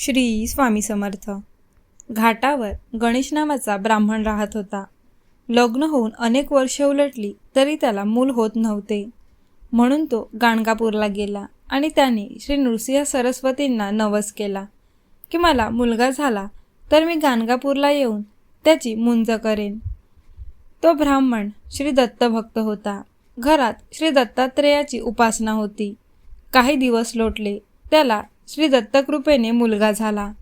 श्री स्वामी समर्थ. घाटावर गणेश नावाचा ब्राह्मण राहत होता. लग्न होऊन अनेक वर्षे उलटली तरी त्याला मूल होत नव्हते. म्हणून तो गाणगापूरला गेला आणि त्याने श्री नृसिंह सरस्वतींना नवस केला. की मला मुलगा झाला तर मी गाणगापूरला येऊन त्याची मुंज करेन. तो ब्राह्मण श्री दत्तभक्त होता. घरात श्री दत्तात्रेयाची उपासना होती. काही दिवस लोटले. त्याला श्री दत्तकृपेने मुलगा झाला.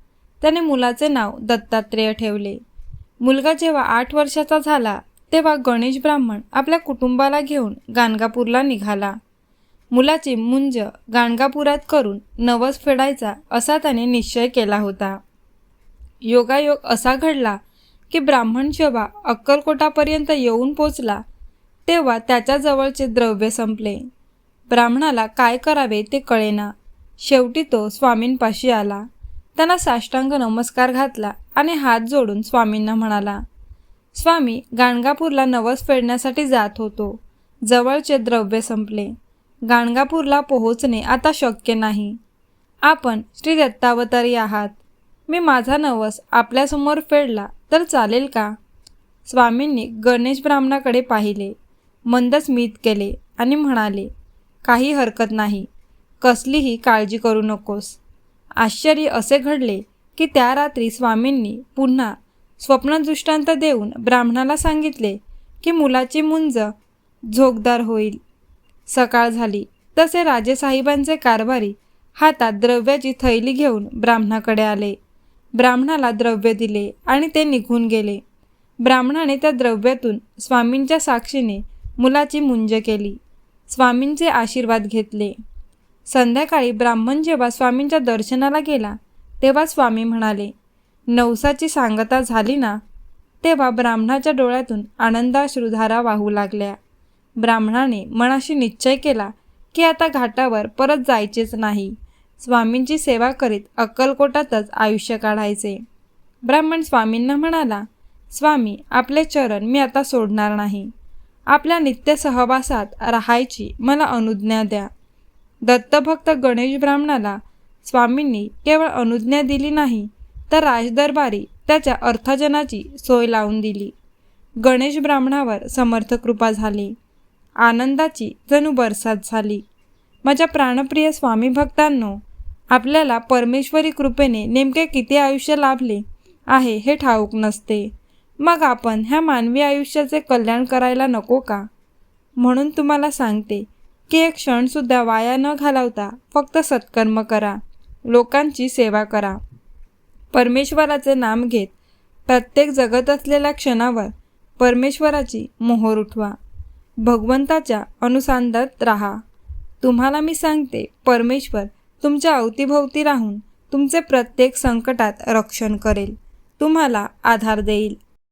त्याने मुलाचे नाव दत्तात्रेय ठेवले. मुलगा जेव्हा आठ वर्षाचा झाला तेव्हा गणेश ब्राह्मण आपल्या कुटुंबाला घेऊन गाणगापूरला निघाला. मुलाची मुंज गाणगापुरात करून नवस फेडायचा असा त्याने निश्चय केला होता. योगायोग असा घडला की ब्राह्मण जेव्हा अक्कलकोटापर्यंत येऊन पोचला तेव्हा त्याच्याजवळचे द्रव्य संपले. ब्राह्मणाला काय करावे ते कळेना. शेवटी तो स्वामींपाशी आला. त्यांना साष्टांग नमस्कार घातला आणि हात जोडून स्वामींना म्हणाला स्वामी गाणगापूरला नवस फेडण्यासाठी जात होतो. जवळचे द्रव्य संपले. गाणगापूरला पोहोचणे आता शक्य नाही. आपण श्री दत्तावतारी आहात. मी माझा नवस आपल्यासमोर फेडला तर चालेल का? स्वामींनी गणेश ब्राह्मणाकडे पाहिले. मंद स्मित केले आणि म्हणाले काही हरकत नाही. कसलीही काळजी करू नकोस. आश्चर्य असे घडले की त्या रात्री स्वामींनी पुन्हा स्वप्नदृष्टांत देऊन ब्राह्मणाला सांगितले की मुलाची मुंज झोकदार होईल. सकाळ झाली. तसे राजेसाहेबांचे कारभारी हातात द्रव्याची थैली घेऊन ब्राह्मणाकडे आले. ब्राह्मणाला द्रव्य दिले आणि ते निघून गेले. ब्राह्मणाने त्या द्रव्यातून स्वामींच्या साक्षीने मुलाची मुंज केली. स्वामींचे आशीर्वाद घेतले. संध्याकाळी ब्राह्मण जेव्हा स्वामींच्या दर्शनाला गेला तेव्हा स्वामी म्हणाले नवसाची सांगता झाली ना? तेव्हा ब्राह्मणाच्या डोळ्यातून आनंदाश्रुधारा वाहू लागल्या. ब्राह्मणाने मनाशी निश्चय केला की आता घाटावर परत जायचेच नाही. स्वामींची सेवा करीत अक्कलकोटातच आयुष्य काढायचे. ब्राह्मण स्वामींना म्हणाला स्वामी आपले चरण मी आता सोडणार नाही. आपल्या नित्य सहवासात राहायची मला अनुज्ञा द्या. दत्तभक्त गणेश ब्राह्मणाला स्वामींनी केवळ अनुज्ञा दिली नाही तर राजदरबारी त्याच्या अर्थजनाची सोय लावून दिली. गणेश ब्राह्मणावर समर्थ कृपा झाली. आनंदाची जणू बरसात झाली. माझ्या प्राणप्रिय स्वामी भक्तांनो आपल्याला परमेश्वरी कृपेने नेमके किती आयुष्य लाभले आहे हे ठाऊक नसते. मग आपण ह्या मानवी आयुष्याचे कल्याण करायला नको का? म्हणून तुम्हाला सांगते की एक क्षणसुद्धा वाया न घालवता फक्त सत्कर्म करा. लोकांची सेवा करा. परमेश्वराचे नाम घेत प्रत्येक जगत असलेल्या क्षणावर परमेश्वराची मोहोर उठवा. भगवंताच्या अनुसंधात राहा. तुम्हाला मी सांगते परमेश्वर तुमच्या अवतीभोवती राहून तुमचे प्रत्येक संकटात रक्षण करेल. तुम्हाला आधार देईल.